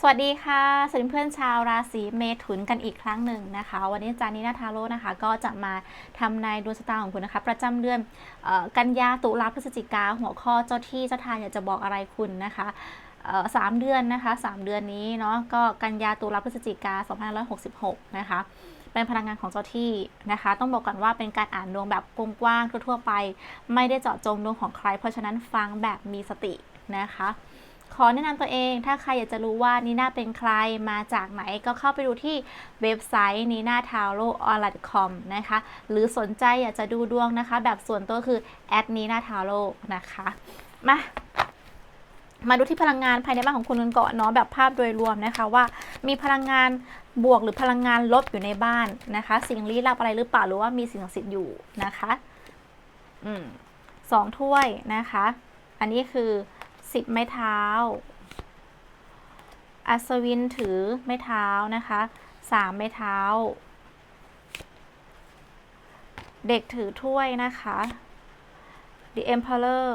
สวัสดีค่ะ สวัสดีเพื่อนชาวราศีเมถุนกันอีกครั้งหนึ่งนะคะ วันนี้จานินาทาโร่นะคะ ก็จะมาทำนายดวงชะตาของคุณนะคะ ประจำเดือนออกันยาตุลาพฤศจิกาหัวข้อเจ้าที่เจ้าทางอยากจะบอกอะไรคุณนะคะสามเดือนนะคะสามเดือนนี้เนาะก็กันยาตุลาพฤศจิกา2566 นะคะเป็นพลังงานของเจ้าที่นะคะ ต้องบอกก่อนว่าเป็นการอ่านดวงแบบกว้างๆทั่วๆไป ไม่ได้เจาะจงดวงของใคร เพราะฉะนั้นฟังแบบมีสตินะคะ ขอแนะนำตัวเอง ถ้าใครอยากจะรู้ว่านีน่าเป็นใครมาจากไหนก็เข้าไปดูที่เว็บไซต์ nina t a r o o n l i n e com นะคะ หรือสนใจอยากจะดูดวงนะคะ แบบส่วนตัวคือ nina t a r o นะคะ มา มาดูที่พลังงานภายในบ้านของคุณกันก่อนเนาะแบบภาพโดยรวมนะคะว่า มีพลังงานบวกหรือพลังงานลบอยู่ในบ้านนะคะ สิ่งลี้ลับอะไรหรือเปล่าหรือว่ามีสิ่งศักดิ์สิทธิ์อยู่นะคะ อืมสองถ้วยนะคะ อันนี้คือ สิบไม้เท้า อัศวินถือไม้เท้านะคะสามไม้เท้า เด็กถือถ้วยนะคะ The Emperor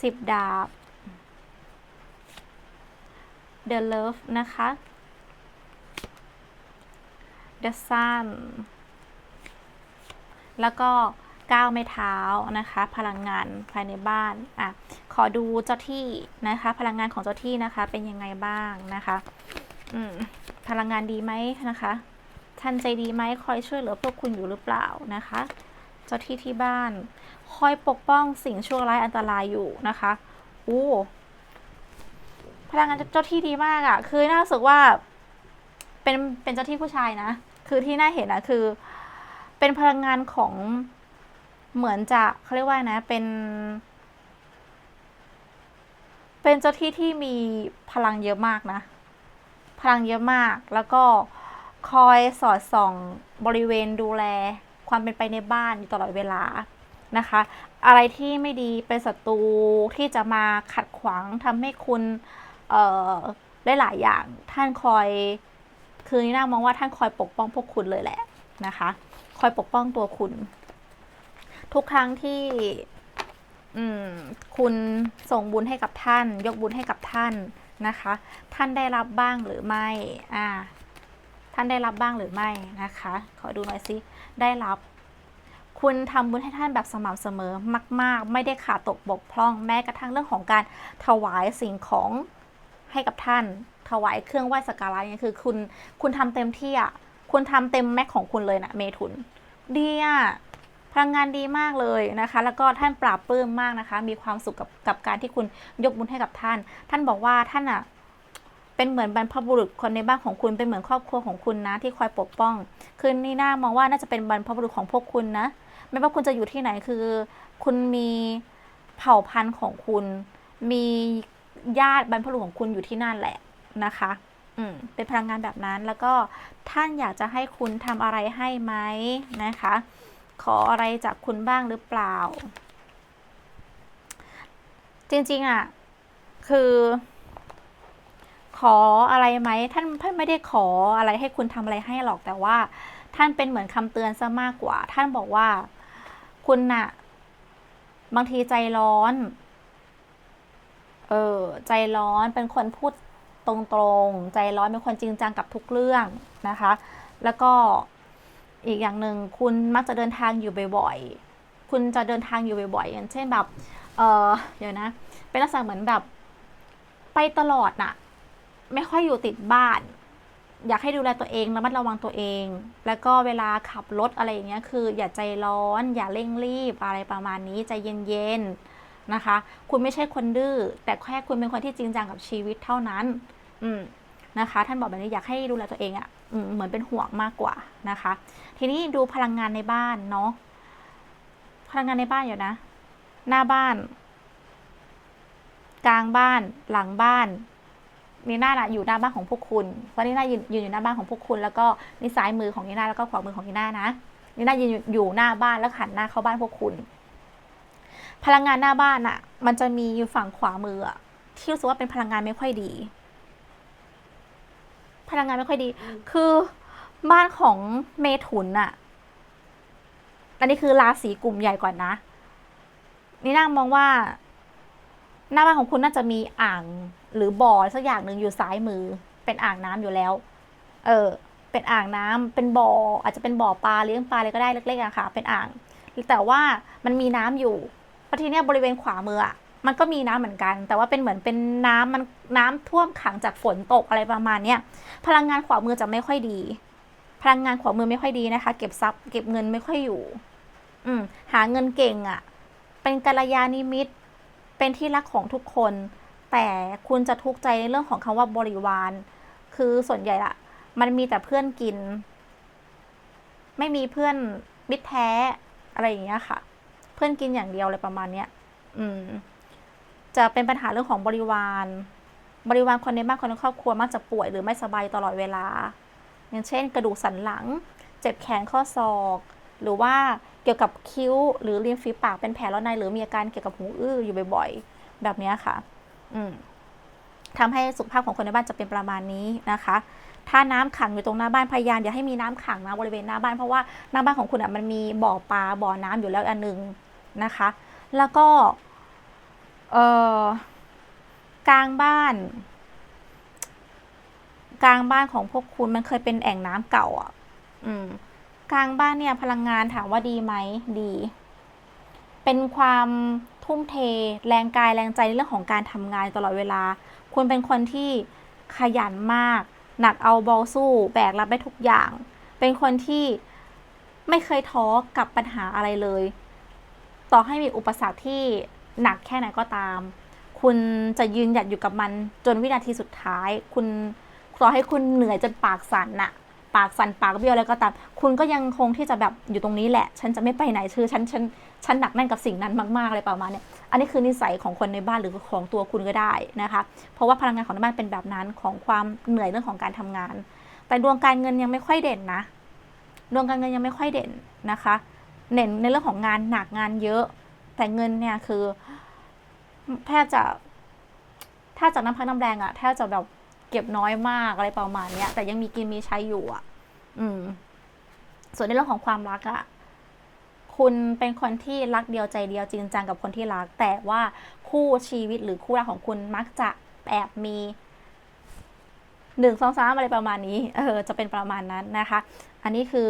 สิบดาบ The Love นะคะ The Sun แล้วก็ ก้าวไม่เท้านะคะ พลังงานภายในบ้านอะขอดูเจ้าที่นะคะ พลังงานของเจ้าที่นะคะ เป็นยังไงบ้างนะคะอืมพลังงานดีไหมนะคะท่านใจดีไหมคอยช่วยเหลือพวกคุณอยู่หรือเปล่านะคะ เจ้าที่ที่บ้าน คอยปกป้องสิ่งชั่วร้ายอันตรายอยู่นะคะโอ้พลังงานเจ้าที่ดีมากอะ่ะ คือน่าสึกว่าเป็นเป็นเจ้าที่ผู้ชายนะ คือที่น่าเห็นอะคือ เป็นพลังงานของ เหมือนจะเขาเรียกว่านะ เป็น เป็นเจ้าที่ที่มีพลังเยอะมากนะ พลังเยอะมาก แล้วก็คอยสอดส่องบริเวณดูแล ความเป็นไปในบ้านอยู่ตลอดเวลานะคะ อะไรที่ไม่ดีเป็นศัตรูที่จะมาขัดขวางทำให้คุณเอ่อได้หลายอย่างท่านคอยคือนี่น่ามองว่าท่านคอยปกป้องพวกคุณเลยแหละนะคะ คอยปกป้องตัวคุณ ทุกครั้งที่คุณส่งบุญให้กับท่าน ยกบุญให้กับท่านนะคะ ท่านได้รับบ้างหรือไม่อ่าท่านได้รับบ้างหรือไม่นะคะ ขอดูหน่อยสิได้รับ คุณทำบุญให้ท่านแบบสม่ำเสมอมาก ๆ ไม่ได้ขาดตกบกพร่องแม้กระทั่งเรื่องของการถวายสิ่งของให้กับท่าน ถวายเครื่องไหว้สักการะเนี่ยคือ คุณคุณทำเต็มที่อะคุณทำเต็มแม็กของคุณเลยนะเมถุนดีอะ พลังงานดีมากเลยนะคะ แล้วก็ท่านปราบปลื้มมากนะคะ มีความสุขกับกับการที่คุณยกบุญให้กับท่าน ท่านบอกว่าท่านอะเป็นเหมือนบรรพบุรุษคนในบ้านของคุณเป็นเหมือนครอบครัวของคุณนะ ที่คอยปกป้อง คือนี่น่ามองว่าน่าจะเป็นบรรพบุรุษของพวกคุณนะ ไม่ว่าคุณจะอยู่ที่ไหนคือ คุณมีเผ่าพันธุ์ของคุณ มีญาติบรรพบุรุษของคุณอยู่ที่นั่นแหละนะคะ อืมเป็นพลังงานแบบนั้นแล้วก็ท่านอยากจะให้คุณทำอะไรให้ไหมนะคะ ขออะไรจากคุณบ้างหรือเปล่า จริงๆอะ คือ ขออะไรไหมท่านท่านไม่ได้ขออะไรให้คุณทำอะไรให้หรอกแต่ว่า ท่านเป็นเหมือนคำเตือนซะมากกว่า ท่านบอกว่า คุณน่ะ บางทีใจร้อน เออใจร้อนเป็นคนพูดตรงๆ ใจร้อนเป็นคนจริงจังกับทุกเรื่องนะคะ แล้วก็ อีกอย่างหนึ่งคุณมักจะเดินทางอยู่บ่อยๆ คุณจะเดินทางอยู่บ่อยๆอย่างเช่นแบบ เออเดี๋ยวนะ เป็นลักษณะเหมือนแบบ ไปตลอดน่ะ ไม่ค่อยอยู่ติดบ้าน อยากให้ดูแลตัวเองระมัดระวังตัวเอง แล้วก็เวลาขับรถอะไรอย่างเงี้ย คือ อย่าใจร้อน อย่าเร่งรีบอะไรประมาณนี้ใจเย็นๆนะคะ คุณไม่ใช่คนดื้อ แต่แค่คุณเป็นคนที่จริงจังกับชีวิตเท่านั้น อืมนะคะ ท่านบอกแบบนี้อยากให้ดูแลตัวเองอะ่ะ เหมือนเป็นห่วงมากกว่านะคะ ทีนี้ดูพลังงานในบ้านเนาะพลังงานในบ้านอยู่นะ หน้าบ้าน กลางบ้านหลังบ้านนีน่านะอยู่หน้าบ้านของพวกคุณเพราะนีน่ายืนยืนอยู่หน้าบ้านของพวกคุณ แล้วก็นี่ซ้ายมือของนีน่าแล้วก็ขวามือของนีน่านะนีน่ายืนอยู่หน้าบ้านแล้วหันหน้าเข้าบ้านพวกคุณ พลังงานหน้าบ้านอะมันจะมีอยู่ฝั่งขวามืออะที่รู้สึกว่าเป็นพลังงานไม่ค่อยดี พลังงานไม่ค่อยดี คือบ้านของเมถุนอะอันนี้คือราศีกลุ่มใหญ่ก่อนนะนี่น่ามองว่า หน้าบ้านของคุณน่าจะมีอ่างหรือบ่อสักอย่างหนึ่งอยู่ซ้ายมือ เป็นอ่างน้ำอยู่แล้ว เออ เป็นอ่างน้ำเป็นบ่อ อาจจะเป็นบ่อปลาเลี้ยงปลาอะไรก็ได้เล็กๆอะค่ะ เป็นอ่าง แต่ว่ามันมีน้ำอยู่พอทีเนี้ยบริเวณขวามืออะ มันก็มีน้ำเหมือนกัน แต่ว่าเป็นเหมือนเป็นน้ำมันน้ำท่วมขังจากฝนตกอะไรประมาณเนี้ยพลังงานขวามือจะไม่ค่อยดี พลังงานขวามือไม่ค่อยดีนะคะ เก็บทรัพย์เก็บเงินไม่ค่อยอยู่ อืมหาเงินเก่งอะ่ะ เป็นกัลยาณิมิตร เป็นที่รักของทุกคน แต่คุณจะทุกข์ใจในเรื่องของคำว่าบริวาร คือส่วนใหญ่อะมันมีแต่เพื่อนกิน ไม่มีเพื่อนมิตรแท้อะไรอย่างเงี้ยค่ะ เพื่อนกินอย่างเดียวเลยประมาณเนี้ยอืม จะเป็นปัญหาเรื่องของบริวาร บริวารคนในบ้านคนในครอบครัวมักจะป่วยหรือไม่สบายตลอดเวลา อย่างเช่น กระดูกสันหลัง เจ็บแขนข้อศอก หรือว่าเกี่ยวกับคิ้ว หรือริมฝีปากเป็นแผลแล้วในหรือมีอาการเกี่ยวกับหูอื้ออยู่บ่อยๆ แบบนี้ค่ะ อืมทำให้สุขภาพของคนในบ้านจะเป็นประมาณนี้นะคะ ถ้าน้ำขังอยู่ตรงหน้าบ้านพยายามอย่าให้มีน้ำขังนะบริเวณหน้าบ้านเพราะว่าหน้าบ้านของคุณอะมันมีบ่อปลาบ่อน้ำอยู่แล้วอันหนึ่งนะคะ แล้วก็ เอ่อกลางบ้าน กลางบ้านของพวกคุณมันเคยเป็นแอ่งน้ำเก่าอะ อืม กลางบ้านเนี่ย พลังงานถามว่าดีไหมดี เป็นความทุ่มเท แรงกายแรงใจในเรื่องของการทำงานตลอดเวลา คุณเป็นคนที่ขยันมาก หนักเอาเบาสู้แบกรับได้ทุกอย่าง เป็นคนที่ไม่เคยท้อกับปัญหาอะไรเลย ต่อให้มีอุปสรรคที่ หนักแค่ไหนก็ตาม คุณจะยืนหยัดอยู่กับมันจนวินาทีสุดท้าย คุณต่อให้คุณเหนื่อยจนปากสั่นน่ะ ปากสั่นปากเบี้ยวอะไรก็ตาม คุณก็ยังคงที่จะแบบอยู่ตรงนี้แหละ ฉันจะไม่ไปไหนคือฉันฉันฉันหนักแน่นกับสิ่งนั้นมากๆเลยประมาณเนี้ยอันนี้คือนิสัยของคนในบ้านหรือของตัวคุณก็ได้นะคะ เพราะว่าพลังงานของในบ้านเป็นแบบนั้นของความเหนื่อยเรื่องของการทำงาน แต่ดวงการเงินยังไม่ค่อยเด่นนะดวงการเงินยังไม่ค่อยเด่นนะคะ เน้นในเรื่องของงานหนักงานเยอะ แต่เงินเนี่ยคือแทบจะถ้าจากน้ำพักน้ำแรงอะแทบจะแบบเก็บน้อยมากอะไรประมาณเนี้ย แต่ยังมีกินมีใช้อยู่อะอืม ส่วนในเรื่องของความรักอะคุณเป็นคนที่รักเดียวใจเดียวจริงจังกับคนที่รัก แต่ว่าคู่ชีวิตหรือคู่รักของคุณมักจะแอบมีหนึ่งสองสามอะไรประมาณนี้ เออ จะเป็นประมาณนั้นนะคะ อันนี้คือ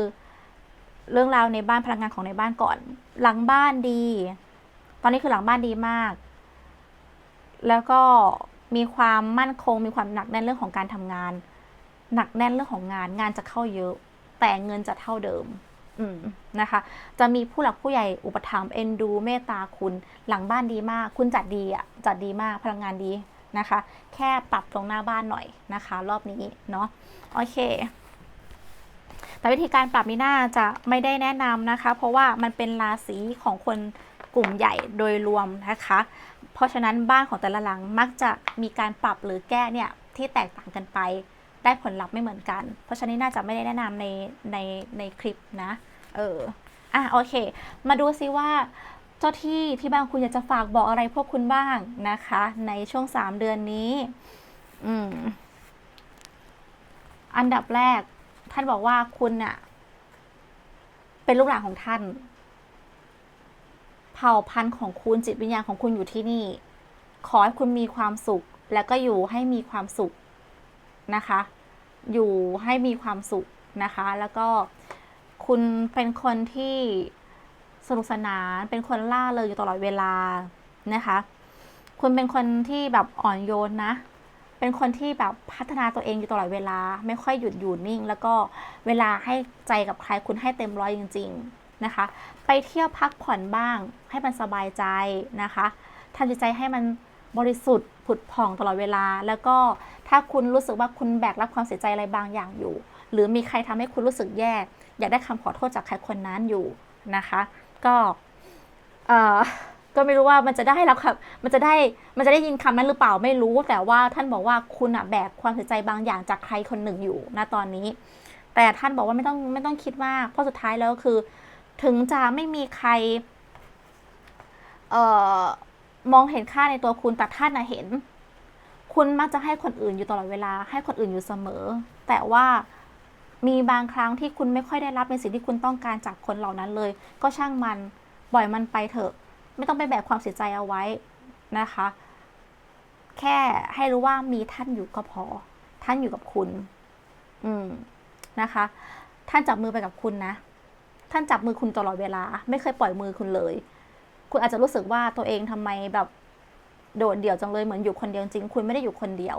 เรื่องราวในบ้านพลังงานของในบ้านก่อน หลังบ้านดี ตอนนี้คือหลังบ้านดีมาก แล้วก็มีความมั่นคง มีความหนักแน่นเรื่องของการทำงาน หนักแน่นเรื่องของงาน งานจะเข้าเยอะ แต่เงินจะเท่าเดิม อืมนะคะ จะมีผู้หลักผู้ใหญ่อุปถัมภ์เอ็นดูเมตตาคุณ หลังบ้านดีมาก คุณจัดดีอะ จัดดีมาก พลังงานดีนะคะ แค่ปรับตรงหน้าบ้านหน่อยนะคะ รอบนี้เนาะ โอเคแต่วิธีการปรับนี้น่าจะไม่ได้แนะนำนะคะ เพราะว่ามันเป็นราศีของคน กลุ่มใหญ่โดยรวมนะคะ เพราะฉะนั้นบ้านของแต่ละหลังมักจะมีการปรับหรือแก้เนี่ยที่แตกต่างกันไป ได้ผลลัพธ์ไม่เหมือนกัน เพราะฉะนั้นน่าจะไม่ได้แนะนำในในในคลิปนะ เอออะโอเค มาดูซิว่าเจ้าที่ที่บ้านคุณอยากจะฝากบอกอะไรพวกคุณบ้างนะคะ ในช่วง 3 เดือนนี้ อืม อันดับแรก ท่านบอกว่าคุณน่ะเป็นลูกหลานของท่าน เผ่าพันธุ์ของคุณจิตวิญญาณของคุณอยู่ที่นี่ ขอให้คุณมีความสุข แล้วก็อยู่ให้มีความสุขนะคะ อยู่ให้มีความสุขนะคะ แล้วก็คุณเป็นคนที่สนุกสนาน เป็นคนล่าเลยอยู่ตลอดเวลานะคะ คุณเป็นคนที่แบบอ่อนโยนนะ เป็นคนที่แบบพัฒนาตัวเองอยู่ตลอดเวลา ไม่ค่อยหยุดอยู่นิ่ง แล้วก็เวลาให้ใจกับใครคุณให้เต็มร้อยจริง ๆ นะคะ ไปเที่ยวพักผ่อนบ้าง ให้มันสบายใจนะคะทำจิตใจให้มันบริสุทธิ์ผุดผ่องตลอดเวลา แล้วก็ถ้าคุณรู้สึกว่าคุณแบกรับความเสียใจอะไรบางอย่างอยู่ หรือมีใครทำให้คุณรู้สึกแย่ อยากได้คำขอโทษจากใครคนนั้นอยู่นะคะ ก็เอ่อก็ไม่รู้ว่ามันจะได้รับครับ มันจะได้ มันจะได้ยินคำนั้นหรือเปล่าไม่รู้ แต่ว่าท่านบอกว่าคุณอะแบกความเสียใจบางอย่างจากใครคนหนึ่งอยู่ณตอนนี้ แต่ท่านบอกว่าไม่ต้องไม่ต้องคิดมาก เพราะสุดท้ายแล้วคือ ถึงจะไม่มีใครเอ่อมองเห็นค่าในตัวคุณแต่ท่านนะเห็น คุณมักจะให้คนอื่นอยู่ตลอดเวลา ให้คนอื่นอยู่เสมอ แต่ว่ามีบางครั้งที่คุณไม่ค่อยได้รับในสิ่งที่คุณต้องการจากคนเหล่านั้นเลย ก็ช่างมันปล่อยมันไปเถอะ ไม่ต้องไปแบกความเสียใจเอาไว้นะคะ แค่ให้รู้ว่ามีท่านอยู่ก็พอ ท่านอยู่กับคุณ อืมนะคะ ท่านจับมือไปกับคุณนะ ท่านจับมือคุณตลอดเวลา ไม่เคยปล่อยมือคุณเลย คุณอาจจะรู้สึกว่าตัวเองทำไมแบบโดดเดี่ยวจังเลยเหมือนอยู่คนเดียวจริง คุณไม่ได้อยู่คนเดียว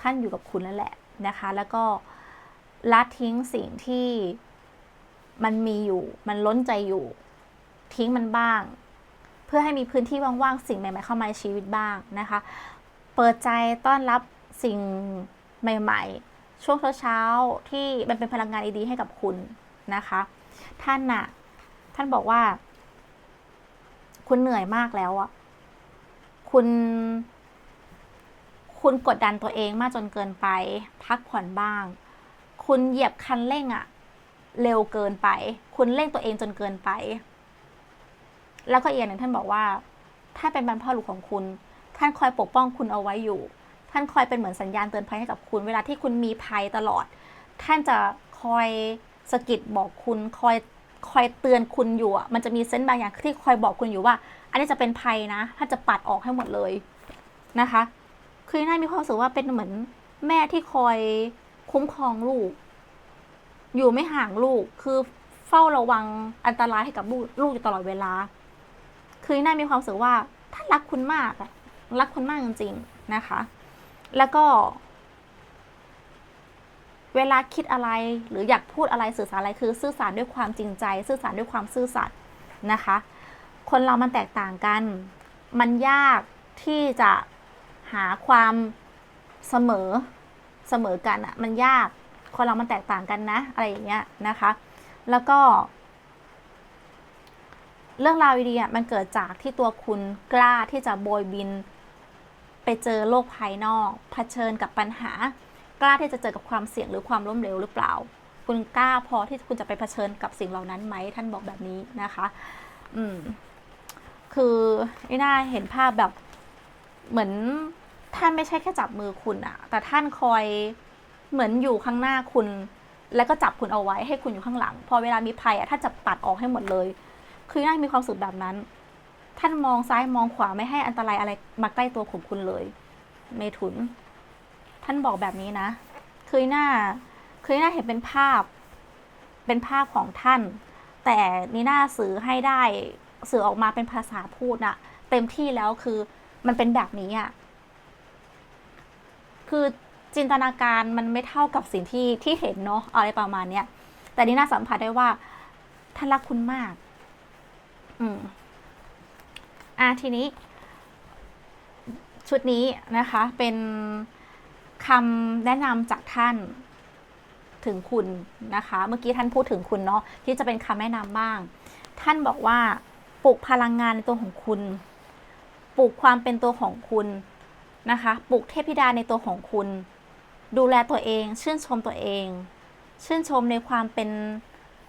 ท่านอยู่กับคุณนั่นแหละนะคะ แล้วก็ละทิ้งสิ่งที่มันมีอยู่ มันล้นใจอยู่ ทิ้งมันบ้าง เพื่อให้มีพื้นที่ว่างๆสิ่งใหม่ๆเข้ามาในชีวิตบ้างนะคะ เปิดใจต้อนรับสิ่งใหม่ ๆ ช่วงเช้าๆที่มันเป็นพลังงานดีๆให้กับคุณนะคะ ท่านน่ะ ท่านบอกว่า คุณเหนื่อยมากแล้วอะคุณ คุณกดดันตัวเองมากจนเกินไป พักผ่อนบ้าง คุณเหยียบคันเร่งอะเร็วเกินไป คุณเร่งตัวเองจนเกินไป แล้วก็อีกอย่างหนึ่งท่านบอกว่า ถ้าเป็นบรรพบุรุษของคุณ ท่านคอยปกป้องคุณเอาไว้อยู่ท่านคอยเป็นเหมือนสัญญาณเตือนภัยให้กับคุณ เวลาที่คุณมีภัยตลอด ท่านจะคอย สะกิดบอกคุณคอยคอยเตือนคุณอยู่อะมันจะมีเซนต์บางอย่างที่คอยบอกคุณอยู่ว่า อันนี้จะเป็นภัยนะท่าจะปัดออกให้หมดเลยนะคะ คือน่ามีความรู้สึกว่าเป็นเหมือนแม่ที่คอยคุ้มครองลูก อยู่ไม่ห่างลูก คือเฝ้าระวังอันตรายให้กับลูกลูกอยู่ตลอดเวลา คือน่ามีความรู้สึกว่าท่ารักคุณมากอะรักคุณมากจริงๆนะคะ แล้วก็ เวลาคิดอะไรหรืออยากพูดอะไรสื่อสารอะไรคือสื่อสารด้วยความจริงใจสื่อสารด้วยความซื่อสัตย์นะคะ คนเรามันแตกต่างกัน มันยากที่จะหาความเสมอเสมอกันอะมันยาก คนเรามันแตกต่างกันนะ อะไรอย่างเงี้ยนะคะ แล้วก็ เรื่องราวดีๆอะมันเกิดจากที่ตัวคุณกล้าที่จะโบยบิน ไปเจอโลกภายนอก เผชิญกับปัญหา กล้าที่จะเจอกับความเสี่ยงหรือความล้มเหลวหรือเปล่า คุณกล้าพอที่คุณจะไปเผชิญกับสิ่งเหล่านั้นไหมท่านบอกแบบนี้นะคะ อืม คือไอ้น่าเห็นภาพแบบเหมือนท่านไม่ใช่แค่จับมือคุณอะแต่ท่านคอยเหมือนอยู่ข้างหน้าคุณ แล้วก็จับคุณเอาไว้ให้คุณอยู่ข้างหลัง พอเวลามีภัยอะท่านจะปัดออกให้หมดเลย คือน่ามีความสุขแบบนั้น ท่านมองซ้ายมองขวาไม่ให้อันตรายอะไรมาใกล้ตัวของคุณเลย เมถุนานบอกแบบนี้นะ คือหน้าคือหน้าเห็นเป็นภาพ เป็นภาพของท่าน แต่นี่น่าสื่อให้ได้สื่อออกมาเป็นภาษาพูดน่ะ เต็มที่แล้วคือมันเป็นแบบนี้อะ คือจินตนาการมันไม่เท่ากับสิ่งที่ที่เห็นเนาะอะไรประมาณเนี้ยแต่นี่น่าสัมผัสได้ว่าท่านรักคุณมาก อืมอะทีนี้ ชุดนี้นะคะ เป็น คำแนะนำจากท่านถึงคุณนะคะ เมื่อกี้ท่านพูดถึงคุณเนาะที่จะเป็นคำแนะนำบ้าง ท่านบอกว่าปลุกพลังงานในตัวของคุณ ปลุกความเป็นตัวของคุณนะคะ ปลุกเทพธิดาในตัวของคุณ ดูแลตัวเอง ชื่นชมตัวเอง ชื่นชมในความเป็น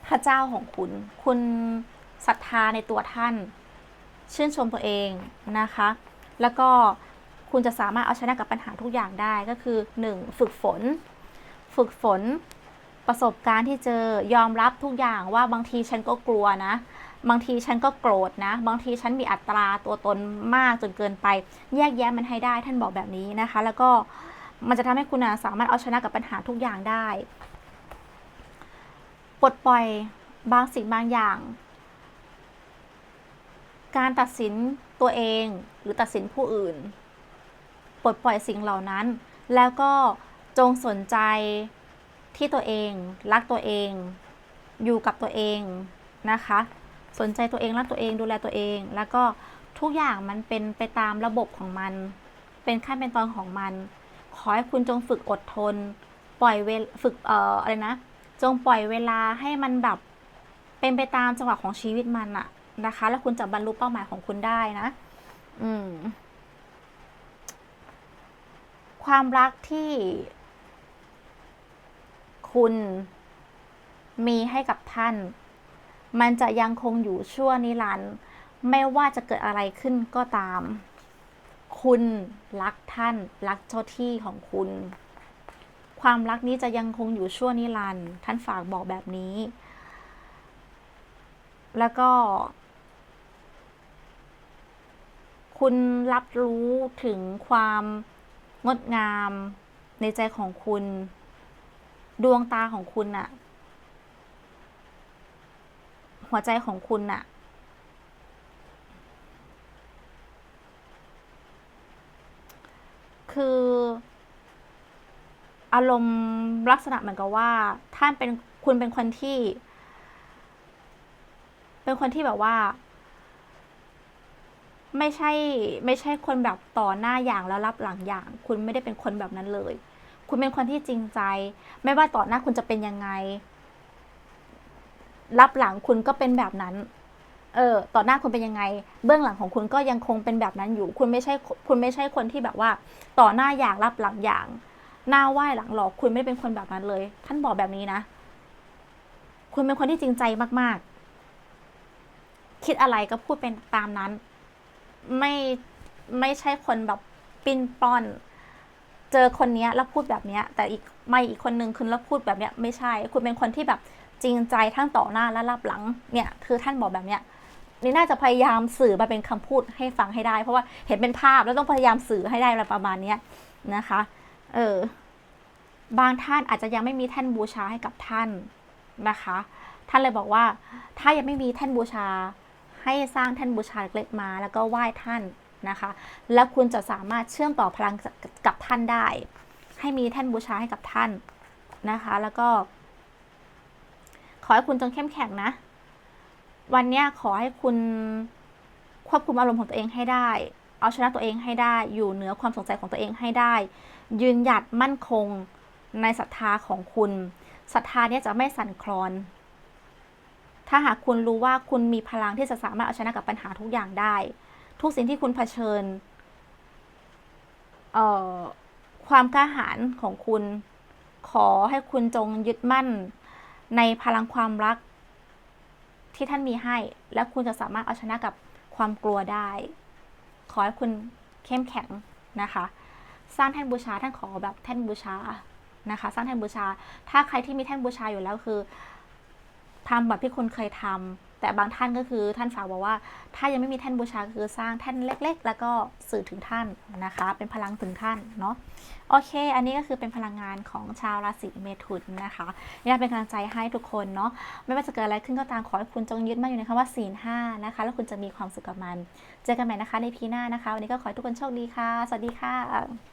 พระเจ้าของคุณ คุณศรัทธาในตัวท่าน ชื่นชมตัวเองนะคะ แล้วก็ คุณจะสามารถเอาชนะกับปัญหาทุกอย่างได้ก็คือ 1. ฝึกฝน ฝึกฝนประสบการณ์ที่เจอยอมรับทุกอย่างว่าบางทีฉันก็กลัวนะ บางทีฉันก็โกรธนะ บางทีฉันมีอัตราตัวตนมากจนเกินไป แยกแยะมันให้ได้ท่านบอกแบบนี้นะคะ แล้วก็มันจะทำให้คุณนะสามารถเอาชนะกับปัญหาทุกอย่างได้ปลดปล่อยบางสิ่งบางอย่าง การตัดสินตัวเองหรือตัดสินผู้อื่น ปลดปล่อยสิ่งเหล่านั้น แล้วก็จงสนใจที่ตัวเอง รักตัวเอง อยู่กับตัวเองนะคะ สนใจตัวเองรักตัวเองดูแลตัวเอง แล้วก็ทุกอย่างมันเป็นไปตามระบบของมัน เป็นขั้นเป็นตอนของมัน ขอให้คุณจงฝึกอดทน ปล่อยเวลฝึกเอ่ออะไรนะ จงปล่อยเวลาให้มันแบบเป็นไปตามจังหวะของชีวิตมันอะนะคะ แล้วคุณจะบรรลุเป้าหมายของคุณได้นะ อืม ความรักที่ คุณมีให้กับท่าน มันจะยังคงอยู่ชั่วนิรันดร์ไม่ว่าจะเกิดอะไรขึ้นก็ตาม คุณรักท่านรักเจ้าที่ของคุณ ความรักนี้จะยังคงอยู่ชั่วนิรันดร์ท่านฝากบอกแบบนี้ แล้วก็ คุณรับรู้ถึงความ งดงาม ในใจของคุณ ดวงตาของคุณน่ะ หัวใจของคุณน่ะ คืออารมณ์ลักษณะเหมือนกับว่าท่านเป็นคุณเป็นคนที่ เป็นคนที่แบบว่า ไม่ใช่ไม่ใช่คนแบบต่อหน้าอย่างแล้วรับหลังอย่าง คุณไม่ได้เป็นคนแบบนั้นเลย คุณเป็นคนที่จริงใจ ไม่ว่าต่อหน้าคุณจะเป็นยังไง รับหลังคุณก็เป็นแบบนั้น เออ ต่อหน้าคุณเป็นยังไง เบื้องหลังของคุณก็ยังคงเป็นแบบนั้นอยู่ คุณไม่ใช่ คุณไม่ใช่คนที่แบบว่า ต่อหน้าอย่างรับหลังอย่าง หน้าไหว้หลังหลอก คุณไม่ได้เป็นคนแบบนั้นเลย ท่านบอกแบบนี้นะ คุณเป็นคนที่จริงใจมากๆ คิดอะไรก็พูดเป็นตามนั้น ไม่ไม่ใช่คนแบบปิ้นป้อน เจอคนเนี้ยแล้วพูดแบบเนี้ย แต่อีกไม่อีกคนนึงคุณแล้วพูดแบบเนี้ยไม่ใช่ คุณเป็นคนที่แบบจริงใจทั้งต่อหน้าและรับหลังเนี่ยคือท่านบอกแบบเนี้ยนี่น่าจะพยายามสื่อมาเป็นคำพูดให้ฟังให้ได้ เพราะว่าเห็นเป็นภาพแล้วต้องพยายามสื่อให้ได้อะไรประมาณเนี้ยนะคะเออบางท่านอาจจะยังไม่มีแท่นบูชาให้กับท่านนะคะ ท่านเลยบอกว่า ถ้ายังไม่มีแท่นบูชา ให้สร้างแท่นบูชาเล็กๆมา แล้วก็ไหว้ท่านนะคะ แล้วคุณจะสามารถเชื่อมต่อพลังกับท่านได้ ให้มีแท่นบูชาให้กับท่านนะคะ แล้วก็ ขอให้คุณจงเข้มแข็งนะ วันนี้ขอให้คุณควบคุมอารมณ์ของตัวเองให้ได้ เอาชนะตัวเองให้ได้ อยู่เหนือความสงสัยของตัวเองให้ได้ ยืนหยัดมั่นคงในศรัทธาของคุณ ศรัทธาเนี่ยจะไม่สั่นคลอน ถ้าหากคุณรู้ว่าคุณมีพลังที่จะสามารถเอาชนะกับปัญหาทุกอย่างได้ ทุกสิ่งที่คุณเผชิญเอ่อความกล้าหาญของคุณ ขอให้คุณจงยึดมั่นในพลังความรักที่ท่านมีให้ และคุณจะสามารถเอาชนะกับความกลัวได้ ขอให้คุณเข้มแข็งนะคะ สร้างแท่นบูชาท่านขอแบบแท่นบูชานะคะ สร้างแท่นบูชา ถ้าใครที่มีแท่นบูชาอยู่แล้วคือ ทำแบบที่คุณเคยทำแต่บางท่านก็คือท่านฝากบอกว่า ถ้ายังไม่มีแท่นบูชาคือสร้างแท่นเล็ก ๆ แล้วก็สื่อถึงท่านนะคะ เป็นพลังถึงท่านเนาะโอเค อันนี้ก็คือเป็นพลังงานของชาวราศีเมถุนนะคะนี่เป็นกำลังใจให้ทุกคนเนาะไม่ว่าจะเกิดอะไรขึ้นก็ตามขอให้คุณจงยึดมั่นอยู่ในคำว่าศีลห้านะคะ แล้วคุณจะมีความสุขกับมัน เจอกันใหม่นะคะในพีหน้านะคะ วันนี้ก็ขอให้ทุกคนโชคดีค่ะ สวัสดีค่ะ